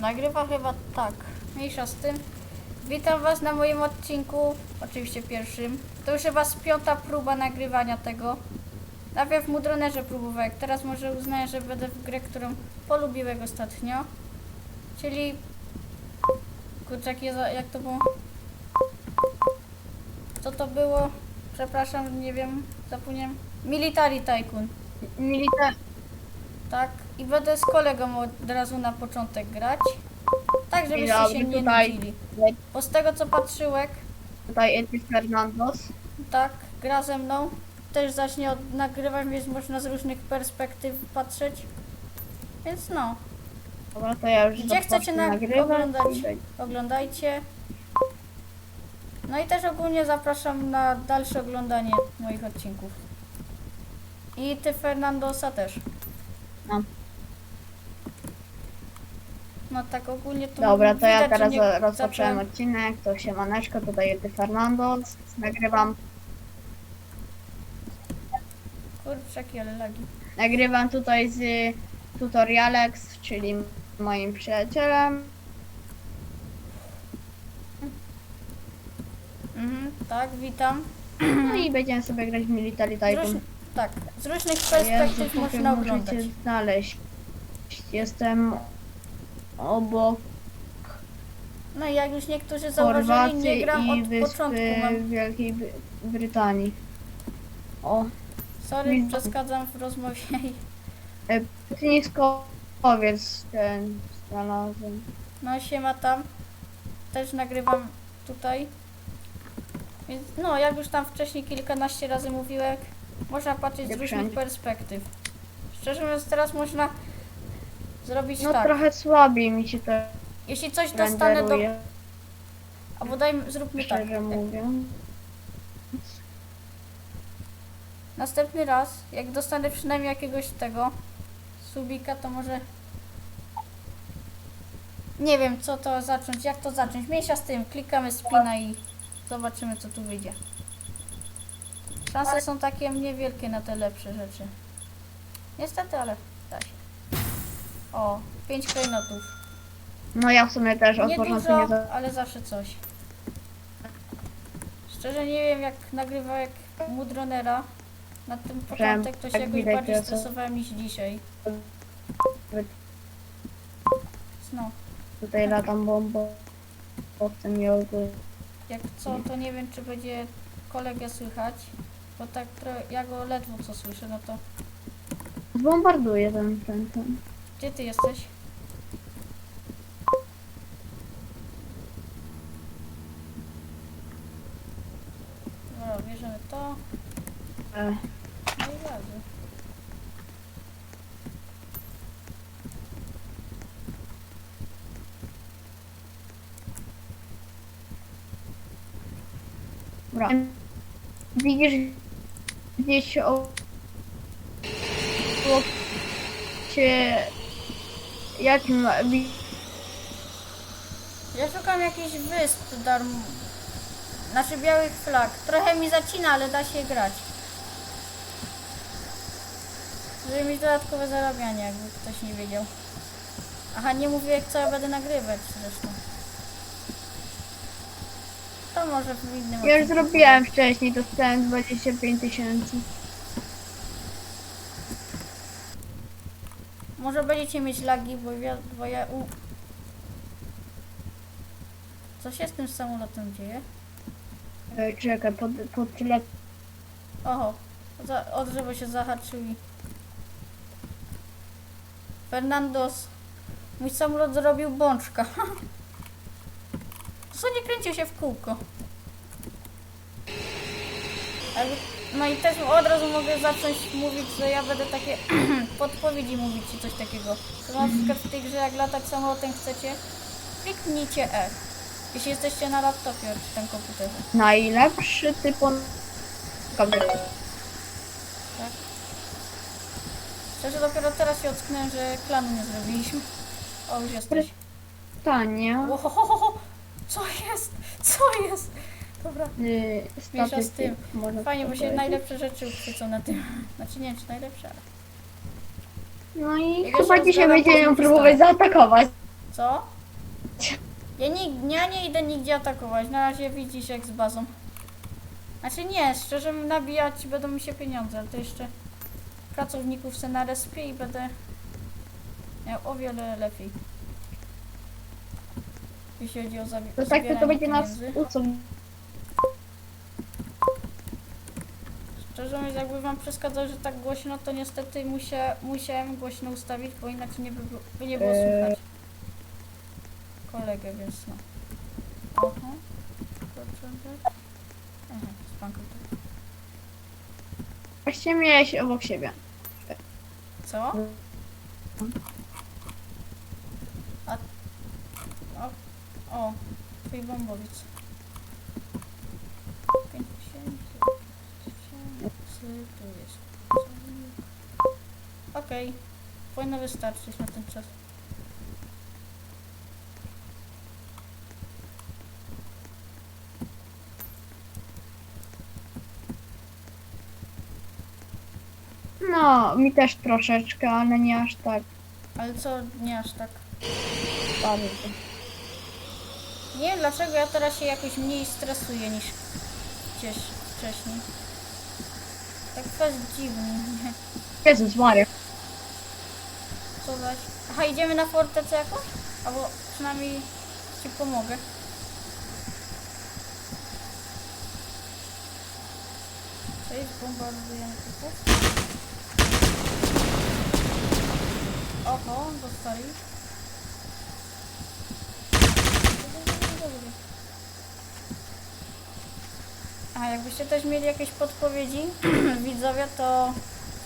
Nagrywa chyba tak. Mniejsza z tym. Witam Was na moim odcinku, oczywiście pierwszym. To już chyba z piąta próba nagrywania tego. Najpierw w Mudronerze próbowałem, teraz może uznaję, że będę w grę, którą polubiłem ostatnio. Czyli... Kurczak, je za- jak to było? Co to było? Przepraszam, nie wiem, zapomniałem. Military Tycoon. Militar... Tak, i będę z kolegą od razu na początek grać. Tak, żebyście się nie tutaj- nudzili. Bo z tego co patrzyłek, Tutaj Edwin Fernandos. tak, gra ze mną. Też zacznie od nagrywać, więc można z różnych perspektyw patrzeć. Więc no, Dobra, to ja już Gdzie chcecie na- nagrywać. oglądać? oglądajcie. No i też ogólnie zapraszam na dalsze oglądanie moich odcinków. I ty Fernandosa też. No. No tak ogólnie to Dobra, to ja widać, że teraz nie rozpocząłem zacząłem- odcinek. To siemaneczko, tutaj Edwin Fernandos. Nagrywam, Kurczaki, ale lagi. nagrywam tutaj z Tutorialex, czyli moim przyjacielem. Mhm, tak, witam. No i będziemy sobie grać w Military Z róż... Tak, z różnych perspektyw Jezu, można możecie oglądać. znaleźć. Jestem obok No i jak już niektórzy zauważyli, Chorwacji nie gram i od Wyspy początku. Mam... Wielkiej Bry- Brytanii. O, Sorry, Widzę. przeszkadzam w rozmowie. Pniskowiec ten znalazłem. No siema tam. Też nagrywam tutaj. Więc no, jak już tam wcześniej kilkanaście razy mówiłem, można patrzeć z różnych wszędzie. perspektyw. Szczerze mówiąc, teraz można zrobić No tak. trochę słabiej mi się to Jeśli coś dostanę do... renderuje, Albo dajmy, zróbmy tak. szczerze mówiąc. Następny raz, jak dostanę przynajmniej jakiegoś tego subika, to może... Nie wiem, co to zacząć, jak to zacząć. Mniejsza z tym, klikamy spina i zobaczymy, co tu wyjdzie. Szanse są takie niewielkie na te lepsze rzeczy. Niestety, ale. O, 5 klejnotów. No ja w sumie też od Nie początku nie za... ale zawsze coś. Szczerze nie wiem jak nagrywa jak Mudronera. Na tym początek to się tak jakoś widać, bardziej że to- stresowałem niż dzisiaj. No, Tutaj latam bombą. Potem ją jak co to nie wiem czy będzie kolegę słychać. Bo tak tro- ja go ledwo co słyszę, no to zbombarduję ten, ten, ten. Gdzie ty jesteś? Dobra, bierzemy to. E, No i bardzo. Dobra. Widzisz gdzieś o... obok cię... Jakim... Ja szukam jakichś wysp darm... Znaczy białych flag. Trochę mi zacina, ale da się grać. Żeby mieć dodatkowe zarabianie, jakby ktoś nie wiedział. Aha, nie mówię jak co ja będę nagrywać zresztą. To może w innym Ja już odcinku. zrobiłem wcześniej, dostałem 25 tysięcy. Może będziecie mieć lagi, bo ja, bo ja u... Co się z tym samolotem dzieje? E, Czekaj, pod, pod tyle... Oho, za, o drzewo się zahaczył i... Fernandos, mój samolot zrobił bączka. Co nie kręcił się w kółko. No i też od razu mogę zacząć mówić, że ja będę takie podpowiedzi mówić czy coś takiego. To na przykład w tej grze jak latać samolotem chcecie, kliknijcie E. Jeśli jesteście na laptopie czy tam komputerze. Najlepszy typon... Kobiety. Tak. Szczerze dopiero teraz się ocknąłem, że klanu nie zrobiliśmy. O, już jesteś. Tania. Ohohoho! Co jest? Co jest? Dobra. Y, Mniejsza z tym. można Fajnie, bo się powiedzieć. najlepsze rzeczy uchwycą na tym. Znaczy nie wiem, czy najlepsze, ale... No i Jak chyba jeszcze dzisiaj będziemy ją próbować zaatakować. Co? Ja nie, ja nie idę nigdzie atakować. Na razie widzisz jak z bazą. Znaczy nie, szczerze nabijać będą mi się pieniądze, ale to jeszcze pracowników se na respie i będę miał o wiele lepiej. Jeśli chodzi o zabi- To tak to, to będzie nas pieniędzy. Szczerze mówiąc, jakby wam przeszkadzał, że tak głośno, to niestety musia, musiałem głośno ustawić, bo inaczej nie by, by nie było Eee. słychać kolegę, więc no. Aha. Początek. Aha, spankuj to. Właściwie miałeś obok siebie. Co? A... O, o twój bombowiec. Pięć tysięcy. tysięcy, Tu jest. Okej. Powinno wystarczyć na ten czas. No, mi też troszeczkę, ale nie aż tak Ale co, nie aż tak. bardzo. Nie wiem dlaczego ja teraz się jakoś mniej stresuję niż gdzieś wcześniej. Tak was dziwnie. nie? Jezus Maria. Co zaś? Aha, idziemy na fortecę jakąś? Albo przynajmniej ci pomogę. Co jest? Bombardujemy typów? Oho, dostali. A jakbyście też mieli jakieś podpowiedzi, widzowie, to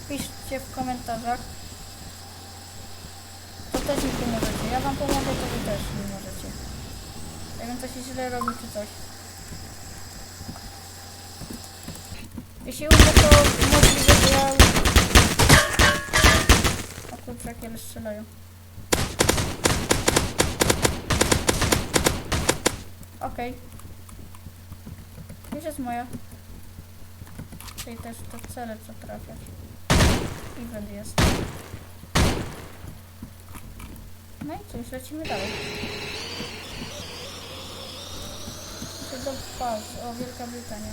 piszcie w komentarzach. To też mi pomożecie. Ja wam pomogę, to wy też mi możecie. Ja wiem, co się źle robi, czy coś. Jeśli umrę, to możliwe, że ja... O kurczę, jakie strzelają. Okej. Już jest moja. Czyli też te cele trzeba trafiać. Event jest. No i cóż, lecimy dalej. Do bazy. O, Wielka Brytania.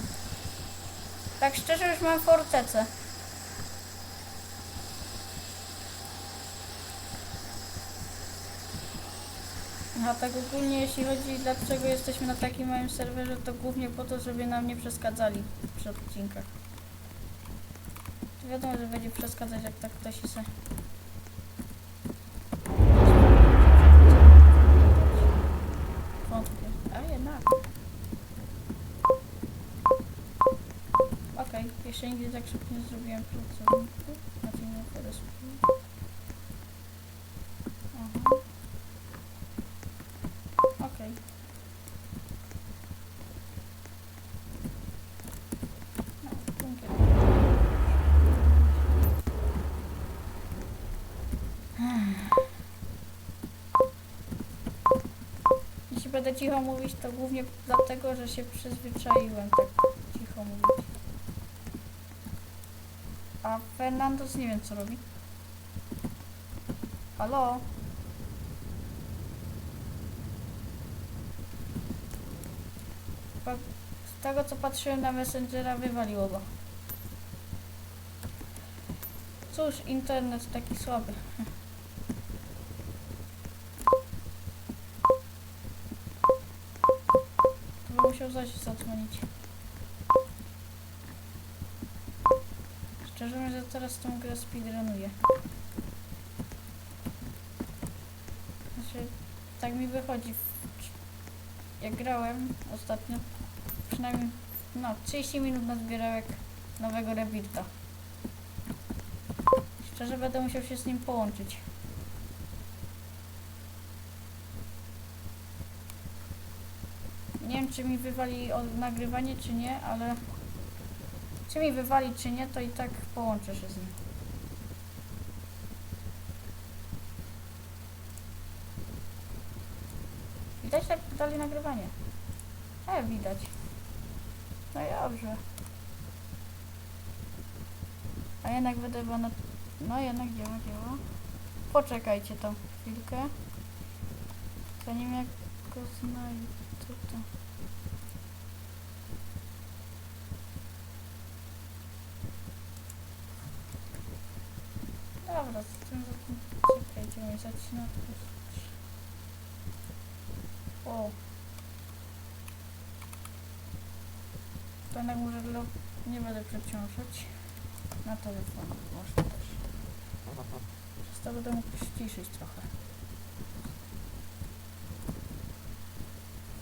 Tak szczerze już mam fortecę. A tak ogólnie jeśli chodzi dlaczego jesteśmy na takim małym serwerze, to głównie po to, żeby nam nie przeszkadzali przy odcinkach. To wiadomo, że będzie przeszkadzać jak tak ktoś się. A jednak. Okej, jeszcze nigdy tak szybko nie zrobiłem pracowników. Na tym nie teraz. Aha. Okej. No, bunkier. Jeśli będę cicho mówić, to głównie dlatego, że się przyzwyczaiłem tak cicho mówić. A Fernandos nie wiem co robi. Halo? Z tego co patrzyłem na Messengera wywaliło go. Cóż, internet taki słaby. Zaś zadzwonić. Szczerze mówiąc, ja teraz tą grę speedrunuję. Znaczy, tak mi wychodzi. Jak grałem ostatnio, przynajmniej no 30 minut na zbierałek nowego Rebirta. Szczerze będę musiał się z nim połączyć. Nie wiem czy mi wywali od nagrywanie czy nie, ale czy mi wywali czy nie, to i tak połączę się z nim. Widać tak dalej nagrywanie. E, widać. No i dobrze. A jednak będę na... No jednak działa, działa. Poczekajcie tą chwilkę. Zanim jak go znajdę, to... Dobra, z tym mi zaczyna odpuścić. O! To jednak może dla... nie będę przeciążać. Na telefon można też. Przez to będę mógł ściszyć trochę.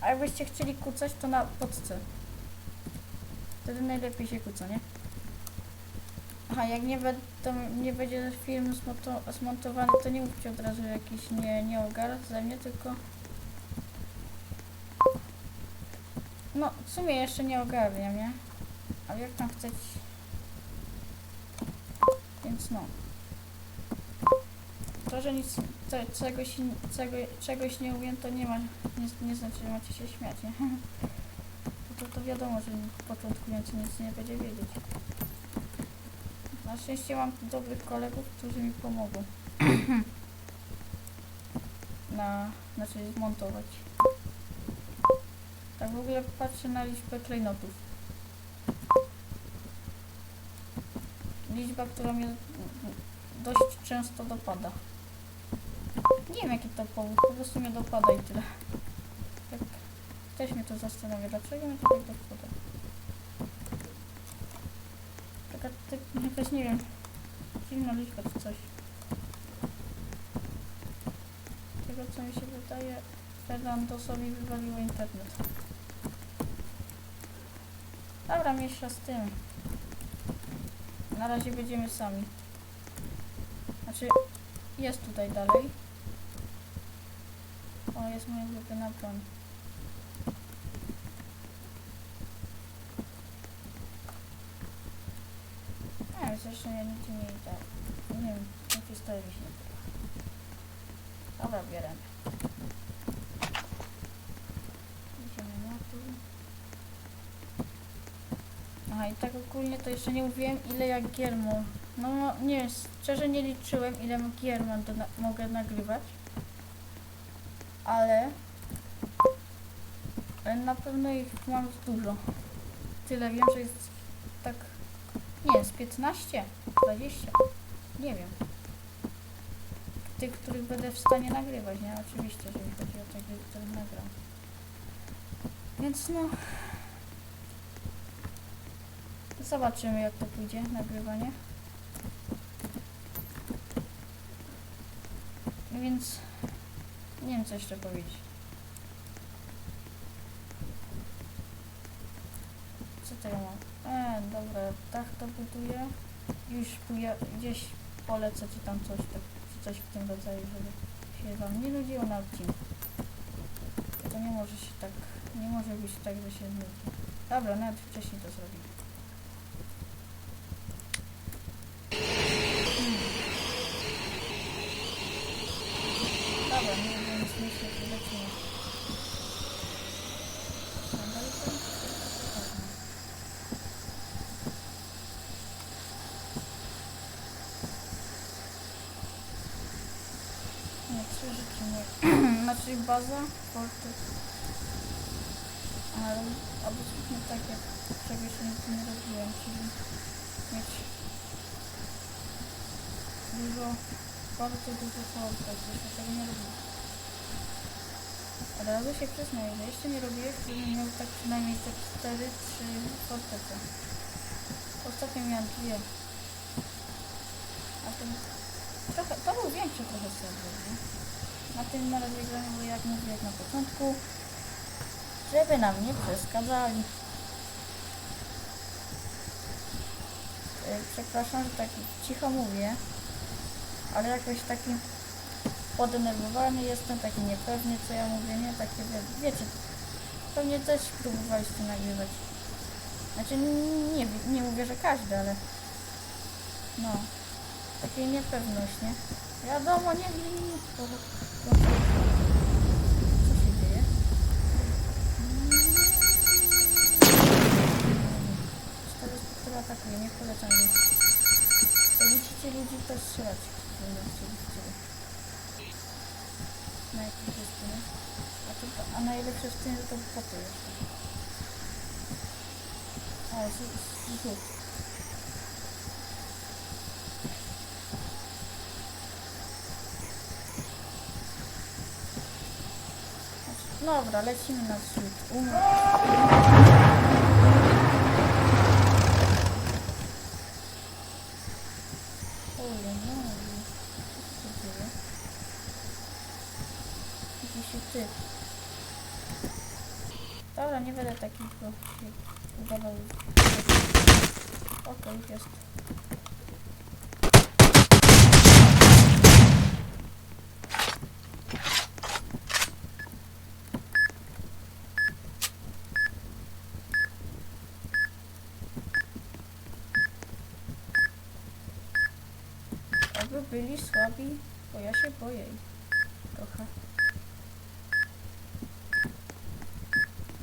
A jakbyście chcieli kucać, to na podce. Wtedy najlepiej się kuca, nie? Aha, jak nie, be, to nie będzie film zmonto, zmontowany, to nie mówcie od razu jakiś nie, nie ogar ze mnie, tylko... No, w sumie jeszcze nie ogarniam, nie? Ale jak tam chceć... Więc no. To, że nic, czegoś, czego, czegoś nie umiem, to nie ma, nie, nie znaczy, że macie się śmiać, nie? To, to wiadomo, że początkujący nic nie będzie wiedzieć. Na szczęście mam dobrych kolegów, którzy mi pomogą. Na, znaczy zmontować. Tak w ogóle patrzę na liczbę klejnotów. Liczba, która mnie dość często dopada. Nie wiem jaki to powód, po prostu mnie dopada i tyle. Tak, też mnie to zastanawia, dlaczego mnie to tak dopada. Taka ty, jakaś, nie wiem, dziwna liczba czy coś. Tego co mi się wydaje, Fernandosowi wywaliło internet. Dobra, mniejsza z tym. Na razie będziemy sami. Znaczy, jest tutaj dalej. O, jest moja ulubiona broń. Zresztą ja nigdzie nie idę. Nie wiem, na historii się nie. Dobra, bierzemy. Idziemy na dół. Aha, i tak ogólnie to jeszcze nie mówiłem, ile ja gier mo... No, no, nie wiem, szczerze nie liczyłem, ile gier mam do na mogę nagrywać. Ale... Ale na pewno ich mam dużo. Tyle wiem, że jest tak... Nie, z 15, 20, nie wiem. Tych, których będę w stanie nagrywać, nie? Oczywiście, jeżeli chodzi o te które nagram. Więc no... Zobaczymy jak to pójdzie, nagrywanie. Więc... Nie wiem co jeszcze powiedzieć. Co to ja mam? Tak to buduję. Już gdzieś polecę czy tam coś, tak, coś w tym rodzaju, żeby się wam nie nudziło na odcinku. To nie może się tak, nie może być tak, że się nudzi. Dobra, nawet wcześniej to zrobię. Dobra, nie nic myślę, że lecimy. Nadal to? Dobra. Nie, trzy rzeczy nie. znaczy forty. Ale, albo zróbmy tak, jak czegoś nigdy nie robiłem, czyli mieć dużo forty, dużo forty, jeszcze tego nie robiłem. Ale razu się przyznaję, że jeszcze nie robiłem, żebym miał tak przynajmniej te 4, 3 fortece. Ostatnio miałem dwie. A ten trochę, to był większy trochę serwer? Na tym gramy, bo jak mówiłem na początku, żeby nam nie przeszkadzali. Yy, Przepraszam, że tak cicho mówię, ale jakoś taki podenerwowany jestem, taki niepewny, co ja mówię, nie? Takie, wie- wiecie, pewnie też próbowaliście nagrywać. Znaczy, nie, nie mówię, że każdy, ale no, takiej niepewność, nie? Wiadomo, nie, nie, nie, nie, to, to, atakuje, nie polecam. Jak widzicie ludzi, to strzelać. Na jakiej wyspie, nie? A najlepsze w tym, że to po to jeszcze. O, rzut. Dobra, lecimy na zrzut. Holy moly. Co się tu dzieje? Jakiś typ. Dobra, nie będę się udawał. Okej, już jest. Byli słabi, bo ja się boję ich trochę.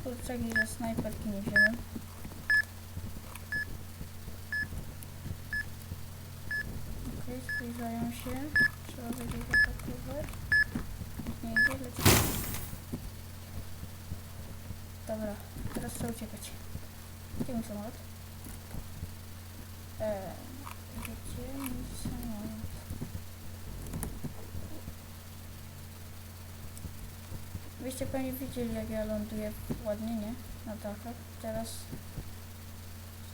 Kurczaki, że snajperki nie wziąłem. Okej, zbliżają się. Trzeba będzie ich atakować. Nie idzie, lecimy. Dobra, teraz trzeba uciekać. Gdzie mój samolot? Eee, gdzie mój samolot? Wyście pewnie widzieli jak ja ląduję ładnie, nie? Na dachach. Teraz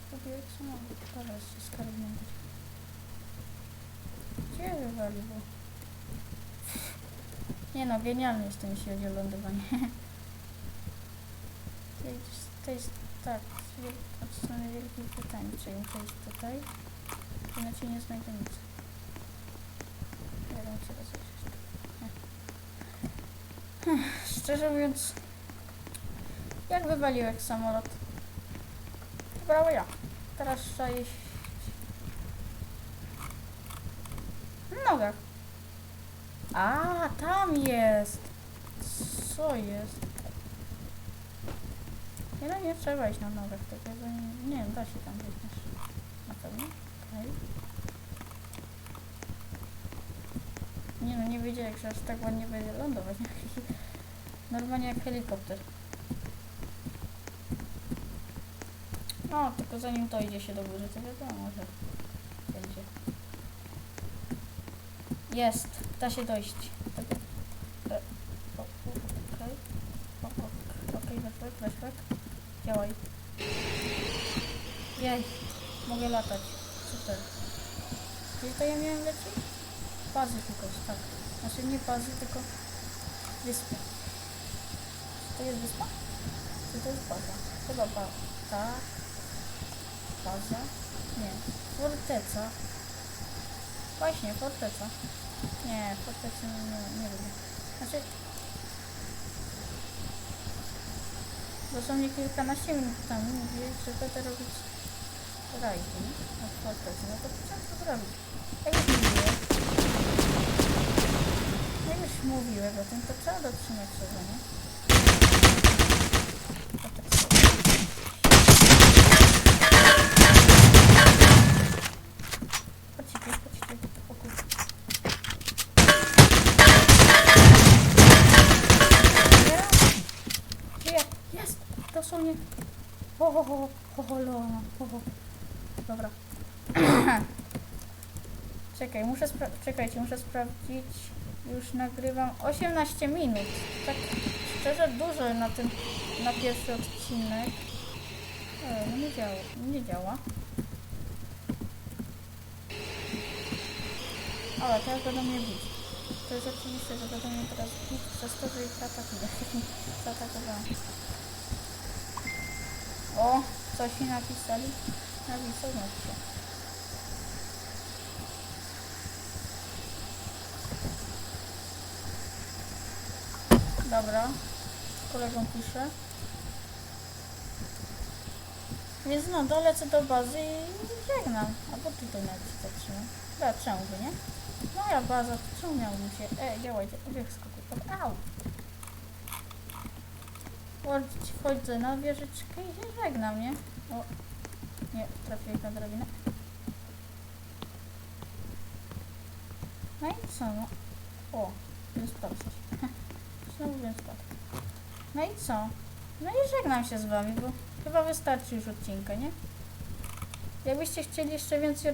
spróbuję samolot. Teraz się skarbnięć. Gdzie wywaliło? Nie no, genialny jestem jeśli chodzi o lądowanie. to, jest, to jest tak, od strony wielkich pytań, czyli muszę iść tutaj, inaczej nie znajdę nic. Ja to jest. Szczerze mówiąc, jak wywaliłeś samolot? Wybrało ja. Teraz trzeba iść w nogach. A, tam jest. Co jest? Nie, no nie trzeba iść na nogach takiego. Nie, nie da się tam wejść. Na pewno. Okej. Nie no, nie wiedziałem, że aż tak ładnie będzie lądować. Normalnie jak helikopter. No, tylko zanim to idzie się do góry, to wiadomo, że będzie. Jest, da się dojść. Tego- e, Okej, okej, weszłek, weszłek. Działaj. Jej, mogę latać. Super. Gdzie to ja miałem lecieć? Bazy tylko, tak. Znaczy nie bazy, tylko wyspy. To jest wyspa? Czy to jest baza? Chyba ba ta. Baza? Nie. Forteca. Właśnie, forteca. Nie, fortecy nie, nie, lubię. Znaczy... Dosłownie kilkanaście minut temu mówiłeś, że będę robić rajdy na fortecy. No to co to zrobić? Jak już mówiłem, jak już mówiłem o tym, to trzeba dotrzymać sobie, nie? To tak sobie. Chodźcie, tu, chodźcie. O kurde. Teraz? Gdzie? Jest! Dosłownie. Ho, ho, ho, ho, ho, lo, ho, ho. Dobra. Czekaj, muszę czekajcie, muszę sprawdzić. Już nagrywam 18 minut. Tak szczerze dużo na ten na pierwszy odcinek. E, no nie działa. Nie działa. O, teraz będą mnie bić. To jest oczywiste, że będą mnie teraz bić przez to, że ich atakuję. Zaatakowałam. O, coś mi napisali. Napisał się. Dobra, z kolegą piszę. Więc no, dolecę do bazy i żegnam. Albo tutaj nawet się zatrzymam. Dobra, czemu by nie? Moja baza, to czemu miałbym się... E, działajcie, obieg skoku. Au! Wchodzić, wchodzę na wieżyczkę i się żegnam, nie? O, nie, trafiłem na drabinę. No i co, no? O, coś. Znowu spadł. No i co? No i żegnam się z wami, bo chyba wystarczy już odcinka, nie? Jakbyście chcieli jeszcze więcej